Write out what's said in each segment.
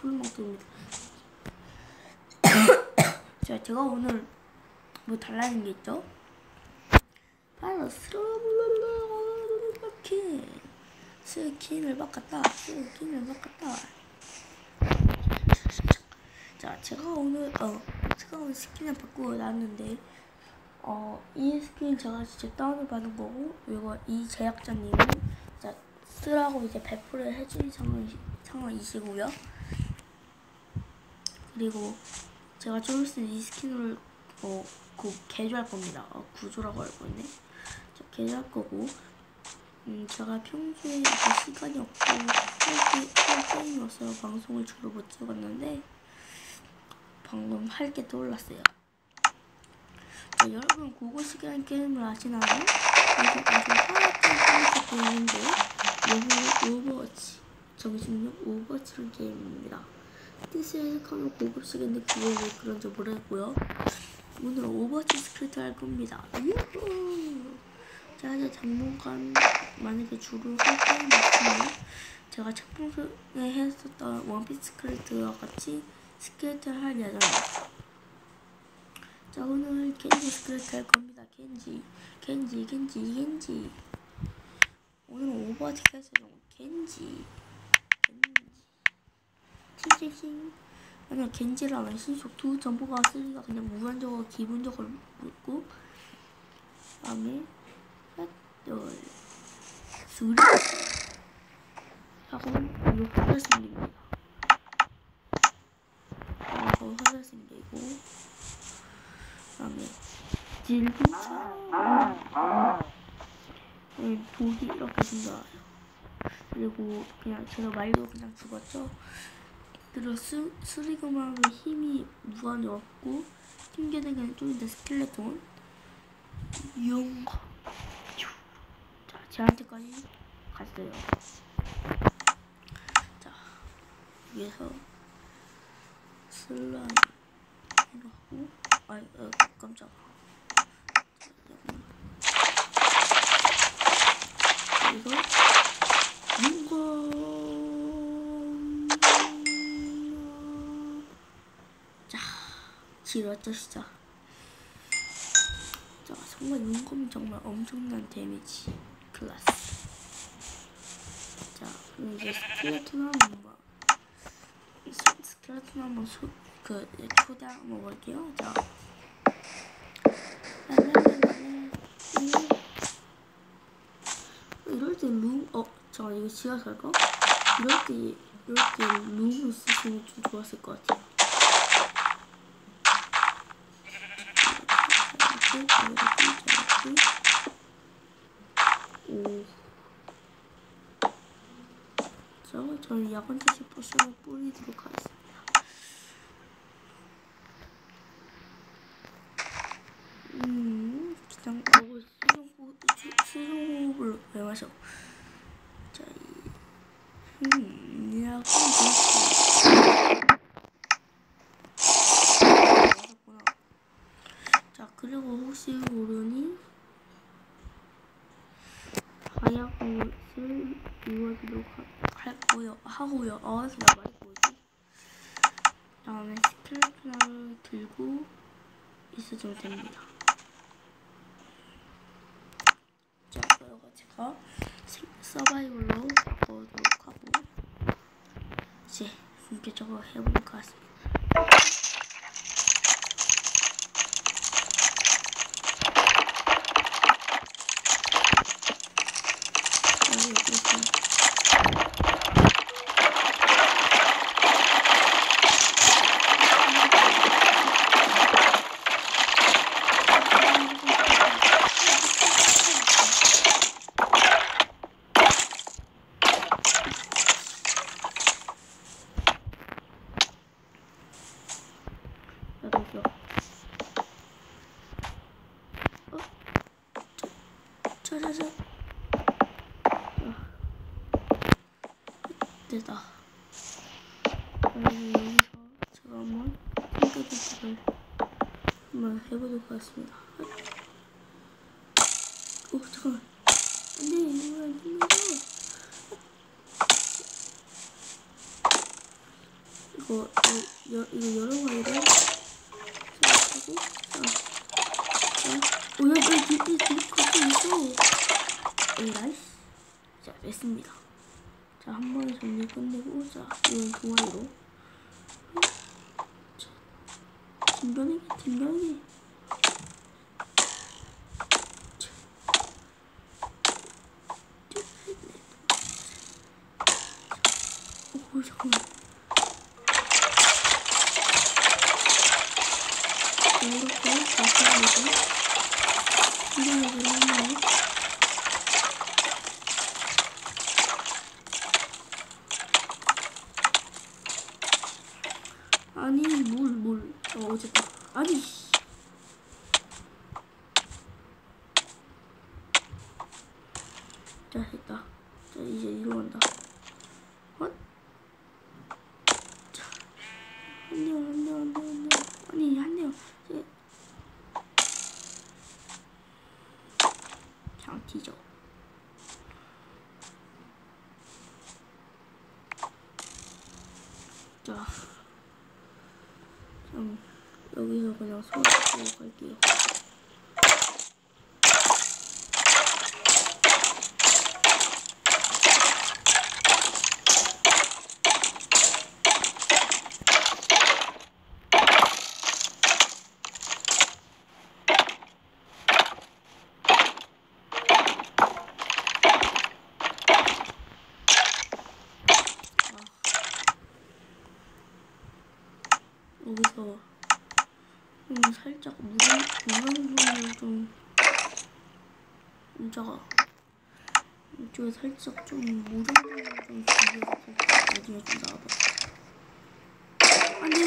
풀먹입니다. 자, 제가 오늘 뭐 달라진 게 있죠? 바로 스킨 스킨을 바꿨다 스킨을 바꿨다 자 제가 오늘 어 제가 오늘 스킨을 바꾸고 나왔는데 어 이 스킨 제가 직접 다운을 받은 거고 그리고 이 제작자님은 자 쓰라고 이제 배포를 해준 상황 상황이시고요 그리고 제가 좀 있으면 이 스킨을 어, 그 개조할 겁니다. 어, 구조라고 알고 있네. 자, 개조할 거고, 음, 제가 평소에 시간이 없고 할, 게임이 없어서 방송을 주로 못 찍었는데 방금 할 게 떠올랐어요. 자, 여러분 고고시기라는 게임을 아시나요? 이게 아주 화학적 게임인데 오버, 오버워치 정신력 오버워치라는 게임입니다. 뜻을 해석하면 고급식인데 그걸 왜 그런지 모르겠고요. 오늘 오버워치 스크립트 할 겁니다. 유후! 제가 이제 장문관 만약에 주로 할 게임이 있으면 제가 첫 방송에 했었던 원피스 스크립트와 같이 스크립트를 할 예정입니다. 자 오늘 겐지 스크립트 할 겁니다. 겐지 겐지 겐지 겐지 오늘은 오버워치 캐스용 겐지 겐지 칭칭칭 아니야 겐지라면 신속 두 정보가 쓰기가 그냥 무한적으로 기본적으로 묻고 다음에 둘둘 하고 이거 화살생기입니다 이거 화살생기고. 다음에 질기차. 네, 독이 이렇게 생겨요. 그리고 그냥 제가 말도 그냥 죽었죠 그리고 수, 수리그마의 힘이 무한히 없고 튕겨내기는 좀 이따 스켈레톤 용. 자, 제한테까지 갔어요. 자, 위에서 슬라임 하고, 아이, 어, 깜짝아. 그리고 윤건. 자, 길었죠, 진짜. 자, 정말 윤검이 정말 엄청난 데미지 클래스. 자, 그럼 이제 스켈레톤 한번 뭐, 스- 스켈레톤 한번 소, 그, 초대 한번 볼게요. 자. 랄랄랄랄라. 이럴 때 룸, 어, 잠깐 이거 지하철가? 이럴 때, 이럴 때 룸을 쓰시면 좀 좋았을 것 같아요. 이렇게, 이렇게, 이렇게. 오. 자, 저는 대시 포션을 뿌리도록 하겠습니다. 음, 그냥 먹을 수정호, 수정호흡을 왜 마셔? 자, 이, 음. 맞았구나. 자, 그리고 혹시 모르니 하약 옷을 입어주도록 하- 할고요, 하고요. 어, 제가 말해보지. 다음에 스켈레톤을 들고 있어주면 됩니다. 자, 그리고 제가 생- 서바이벌로 바꿔보도록 하고 이제 본격적으로 해보도록 하겠습니다. 여기 있습니다. 여기서 어? 자자자 그리고 여기서 제가 한번 핑크색을 한번 해보도록 하겠습니다 오 잠깐만 안돼 이거 안 된다고 이거 여, 이거 여러 가지를 자 하고 자, 오야 나 뒤에 뒤에 갖고 있어. 에라이씨. 자 뺐습니다. 자 한 번에 정리 끝내고 자 이건 동아리로. 자, 뒷면이 뒷면이. 오 잠깐만. 이렇게 다시 하고 이렇게 하면 아니 뭘 뭘 어, 어쨌든 아니 씨. 자 됐다 자 이제 이로 간다 헛 자, 안돼요 안돼요 안돼요 안돼요 아니 안돼요 이제 그냥 뒤져 자 그냥 여기서 그냥 들고 갈게요. 여기서 좀 살짝 무당 무당분을 좀 의자가 이쪽에 살짝 좀 무당분을 좀 준비해서 나중에 좀 나와봐. 안돼.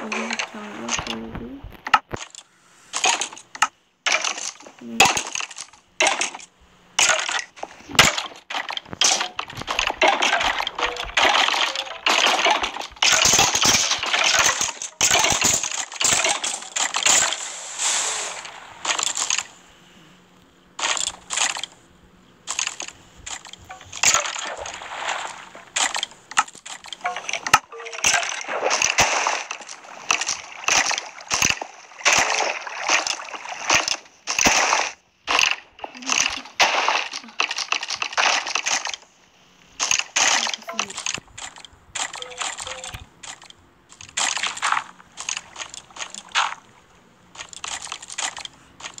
여기 그냥 이렇게 오고. 음. 됐습니다.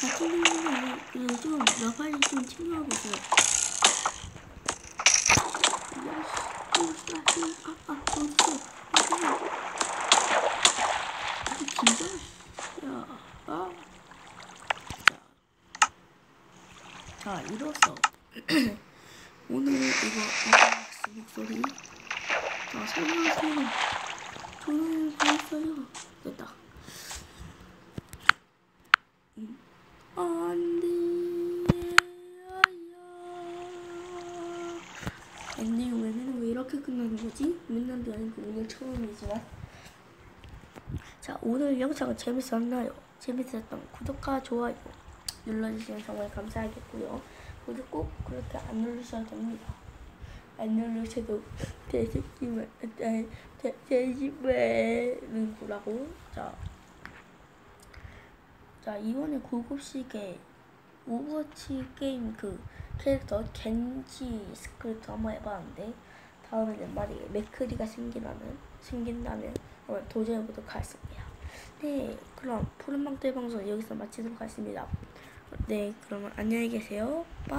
박사님은 요즘 나발이 좀 챙겨보세요. 자, 이뤘어. 오늘 이거, 아, 목소리. 자, 설명, 설명. 저는 그랬어요. 오늘 처음이지만. 자 오늘 영상은 재밌었나요? 재밌었다면 구독과 좋아요 눌러주시면 정말 감사하겠고요. 구독 꼭 그렇게 안 누르셔도 됩니다. 안 누르셔도 되시지만 되- 되- 되지만은 뭐라고. 자, 자 이번에 고급식의 오버워치 게임 그 캐릭터 겐지 스크립트 한번 해봤는데 다음에는 만약에 맥크리가 생기라면 생긴다면 한번 도전해 보도록 하겠습니다. 네, 그럼 푸른망토의 방송 여기서 마치도록 하겠습니다. 네, 그러면 안녕히 계세요. 빠.